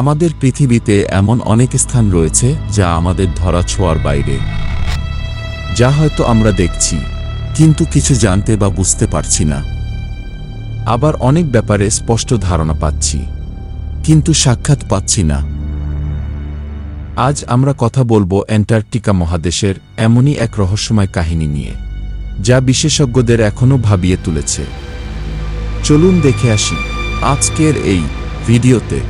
আমাদের পৃথিবীতে এমন অনেক স্থান রয়েছে যা আমাদের ধরা ছোঁয়ার বাইরে। যা হয়তো আমরা দেখছি, কিন্তু কিছু জানতে বা বুঝতে পারছি না। আবার অনেক ব্যাপারে স্পষ্ট ধারণা পাচ্ছি, কিন্তু সাক্ষাৎ পাচ্ছি না। আজ আমরা কথা বলব অ্যান্টার্কটিকা মহাদেশের এমনই এক রহস্যময় কাহিনী নিয়ে, যা বিশেষজ্ঞদের এখনও ভাবিয়ে তুলেছে। চলুন দেখে আসি আজকের এই ভিডিওতে।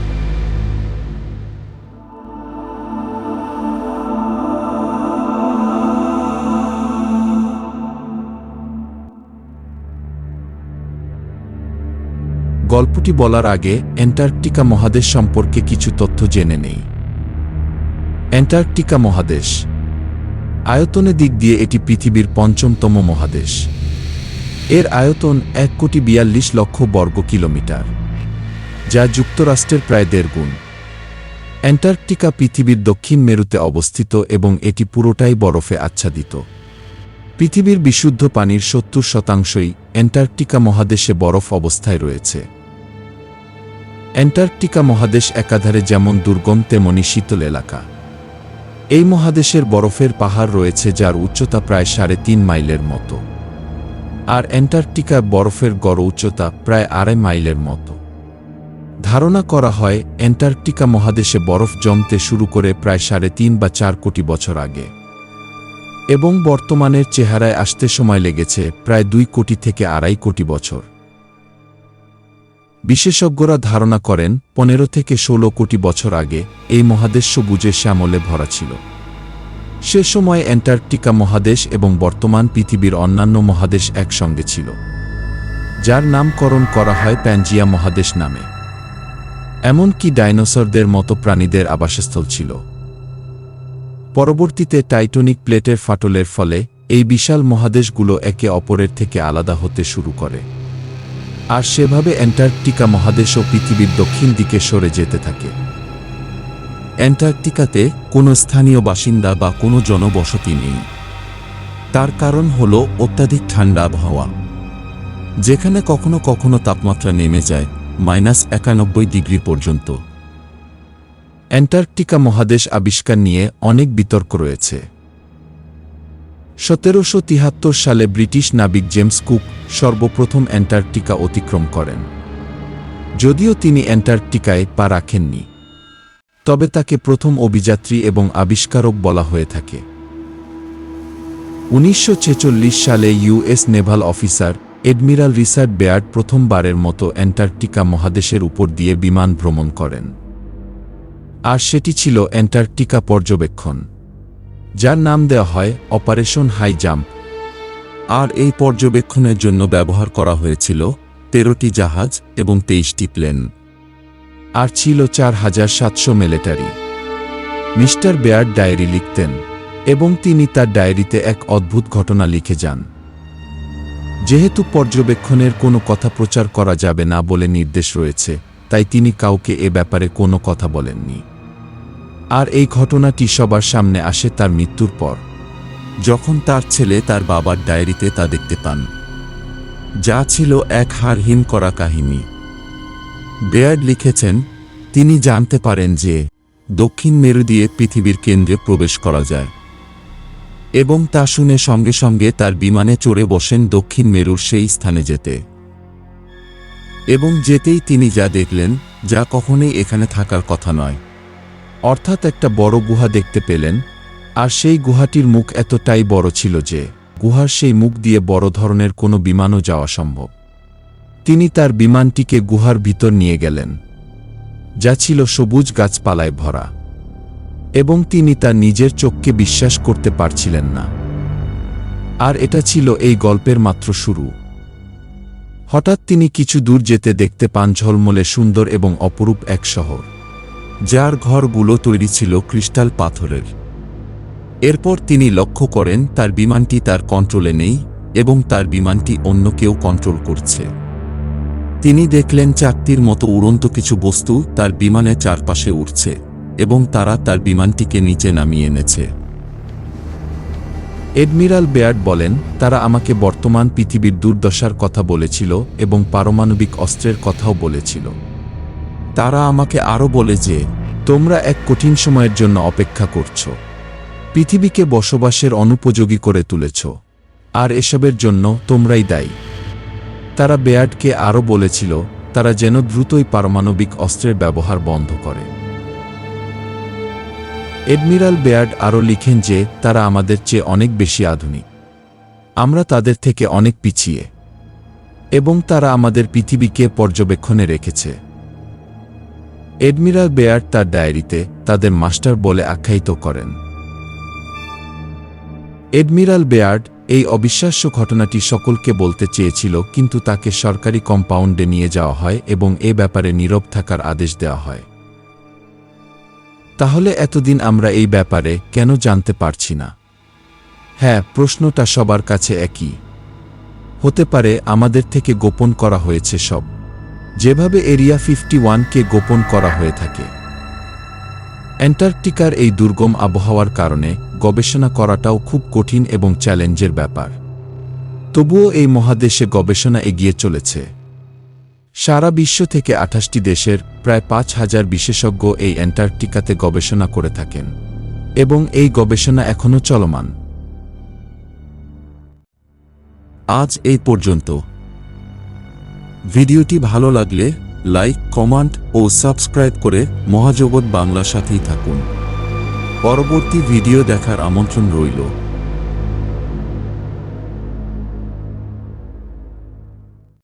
গল্পটি বলার আগে অ্যান্টার্কটিকা মহাদেশ সম্পর্কে কিছু তথ্য জেনে নেই। অ্যান্টার্কটিকা মহাদেশ। আয়তনে দিক দিয়ে এটি পৃথিবীর পঞ্চমতম মহাদেশ। এর আয়তন এক কোটি বিয়াল্লিশ লক্ষ বর্গ কিলোমিটার, যা যুক্তরাষ্ট্রের প্রায় দেড় গুণ। অ্যান্টার্কটিকা পৃথিবীর দক্ষিণ মেরুতে অবস্থিত এবং এটি পুরোটাই বরফে আচ্ছাদিত। পৃথিবীর বিশুদ্ধ পানির সত্তর শতাংশই অ্যান্টার্কটিকা মহাদেশে বরফ অবস্থায় রয়েছে। অ্যান্টার্কটিকা মহাদেশ একাধারে যেমন দুর্গম, তেমনি শীতল এলাকা। এই মহাদেশের বরফের পাহাড় রয়েছে যার উচ্চতা প্রায় সাড়ে তিন মাইলের মতো। আর অ্যান্টার্কটিকার বরফের গড় উচ্চতা প্রায় আড়াই মাইলের মতো। ধারণা করা হয়, অ্যান্টার্কটিকা মহাদেশে বরফ জমতে শুরু করে প্রায় সাড়ে তিন বা চার কোটি বছর আগে। এবং বর্তমানের চেহারায় আসতে সময় লেগেছে প্রায় দুই কোটি থেকে আড়াই কোটি বছর। বিশেষজ্ঞরা ধারণা করেন, পনেরো থেকে ষোলো কোটি বছর আগে এই মহাদেশ সবুজে শ্যামলে ভরা ছিল। সে সময় অ্যান্টার্কটিকা মহাদেশ এবং বর্তমান পৃথিবীর অন্যান্য মহাদেশ একসঙ্গে ছিল, যার নামকরণ করা হয় প্যানজিয়া মহাদেশ নামে। এমনকি ডাইনোসরদের মতো প্রাণীদের আবাসস্থল ছিল। পরবর্তীতে টাইটনিক প্লেটের ফাটলের ফলে এই বিশাল মহাদেশগুলো একে অপরের থেকে আলাদা হতে শুরু করে। আর সেভাবে অ্যান্টার্কটিকা মহাদেশও পৃথিবীর দক্ষিণ দিকে সরে যেতে থাকে। অ্যান্টার্কটিকাতে কোনো স্থানীয় বাসিন্দা বা কোনো জনবসতি নেই। তার কারণ হল অত্যাধিক ঠান্ডা আবহাওয়া। যেখানে কখনো কখনো তাপমাত্রা নেমে যায়, মাইনাস একানব্বই ডিগ্রি পর্যন্ত। অ্যান্টার্কটিকা মহাদেশ আবিষ্কার নিয়ে অনেক বিতর্ক রয়েছে। সতেরোশো তিহাত্তর সালে ব্রিটিশ নাবিক জেমস কুক সর্বপ্রথম অ্যান্টার্কটিকা অতিক্রম করেন। যদিও তিনি অ্যান্টার্কটিকায় পা রাখেননি, তবে তাকে প্রথম অভিযাত্রী এবং আবিষ্কারক বলা হয়ে থাকে। উনিশশো ছেচল্লিশ সালে US naval officer admiral Richard Byrd প্রথমবারের মতো অ্যান্টার্কটিকা মহাদেশের উপর দিয়ে বিমান ভ্রমণ করেন। আর সেটি ছিল অ্যান্টার্কটিকা পর্যবেক্ষণ। যার নাম দেওয়া হয় অপারেশন হাই জাম্প আর এই পর্যবেক্ষণের জন্য ব্যবহার করা হয়েছিল তেরোটি জাহাজ এবং তেইশটি প্লেন। আর ছিল চার হাজার সাতশো মিলিটারি। মিস্টার বেয়ার ডায়েরি লিখতেন এবং তিনি তার ডায়েরিতে এক অদ্ভুত ঘটনা লিখে যান। যেহেতু পর্যবেক্ষণের কোনো কথা প্রচার করা যাবে না বলে নির্দেশ রয়েছে, তাই তিনি কাউকে এ ব্যাপারে কোনো কথা বলেননি। আর এই ঘটনাটি সবার সামনে আসে তার মৃত্যুর পর। যখন তার ছেলে তার বাবার ডায়েরিতে তা দেখতে পান। যা ছিল এক হারহীন করা কাহিনী। বেয়ার্ড লিখেছেন, তিনি জানতে পারেন যে দক্ষিণ মেরু দিয়ে পৃথিবীর কেন্দ্রে প্রবেশ করা যায়। এবং তা শুনে সঙ্গে সঙ্গে তার বিমানে চড়ে বসেন দক্ষিণ মেরুর সেই স্থানে যেতে। এবং যেতেই তিনি যা দেখলেন, যা কখনোই এখানে থাকার কথা নয়। অর্থাৎ একটা বড় গুহা দেখতে পেলেন, আর সেই গুহাটির মুখ এতটাই বড় ছিল যে, গুহার সেই মুখ দিয়ে বড় ধরনের কোনো বিমানও যাওয়া সম্ভব। তিনি তার বিমানটিকে গুহার ভিতর নিয়ে গেলেন, যা ছিল সবুজ গাছপালায় ভরা, এবং তিনি তার নিজের চোখকে বিশ্বাস করতে পারছিলেন না। আর এটা ছিল এই গল্পের মাত্র শুরু। হঠাৎ তিনি কিছু দূর যেতে দেখতে পান ঝলমলে সুন্দর এবং অপরূপ এক শহর। যার ঘরগুলো তৈরি ছিল ক্রিস্টাল পাথরের। এরপর তিনি লক্ষ্য করেন, তার বিমানটি তার কন্ট্রোলে নেই এবং তার বিমানটি অন্য কেউ কন্ট্রোল করছে। তিনি দেখলেন চাকতির মতো উড়ন্ত কিছু বস্তু তার বিমানের চারপাশে উঠছে এবং তারা তার বিমানটিকে নিচে নামিয়ে এনেছে। এডমিরাল বেয়ার্ড বলেন, তারা আমাকে বর্তমান পৃথিবীর দুর্দশার কথা বলেছিল এবং পারমাণবিক অস্ত্রের কথাও বলেছিল। তারা আমাকে আরও বলে যে, তোমরা এক কঠিন সময়ের জন্য অপেক্ষা করছ। পৃথিবীকে বসবাসের অনুপযোগী করে তুলেছ। আর এসবের জন্য তোমরাই দায়ী। তারা বেয়ার্ডকে আরও বলেছিল, তারা যেন দ্রুতই পারমাণবিক অস্ত্রের ব্যবহার বন্ধ করে। এডমিরাল বেয়ার্ড আরও লিখেন যে, তারা আমাদের চেয়ে অনেক বেশি আধুনিক। আমরা তাদের থেকে অনেক পিছিয়ে। এবং তারা আমাদের পৃথিবীকে পর্যবেক্ষণে রেখেছে। এডমিরাল বেয়ার্ড তার ডায়েরিতে তাদের মাস্টার বলে আখ্যায়িত করেন। এডমিরাল বেয়ার্ড এই অবিশ্বাস্য ঘটনাটি সকলকে বলতে চেয়েছিল, কিন্তু তাকে সরকারি কম্পাউন্ডে নিয়ে যাওয়া হয় এবং এ ব্যাপারে নীরব থাকার আদেশ দেওয়া হয়। তাহলে এতদিন আমরা এই ব্যাপারে কেন জানতে পারছি না? হ্যাঁ প্রশ্নটা সবার কাছে একই। হতে পারে আমাদের থেকে গোপন করা হয়েছে সব। যেভাবে এরিয়া ফিফটি ওয়ানকে গোপন করা হয়ে থাকে। অ্যান্টার্কটিকার এই দুর্গম আবহাওয়ার কারণে গবেষণা করাটাও খুব কঠিন এবং চ্যালেঞ্জের ব্যাপার। তবুও এই মহাদেশে গবেষণা এগিয়ে চলেছে। সারা বিশ্ব থেকে আঠাশটি দেশের প্রায় পাঁচ হাজার বিশেষজ্ঞ এই অ্যান্টার্কটিকাতে গবেষণা করে থাকেন এবং এই গবেষণা এখনও চলমান। আজ এই পর্যন্ত। ভিডিওটি ভালো লাগলে লাইক, কমেন্ট ও সাবস্ক্রাইব করে মহাজগৎ বাংলা সাথেই থাকুন। পরবর্তী ভিডিও দেখার আমন্ত্রণ রইল।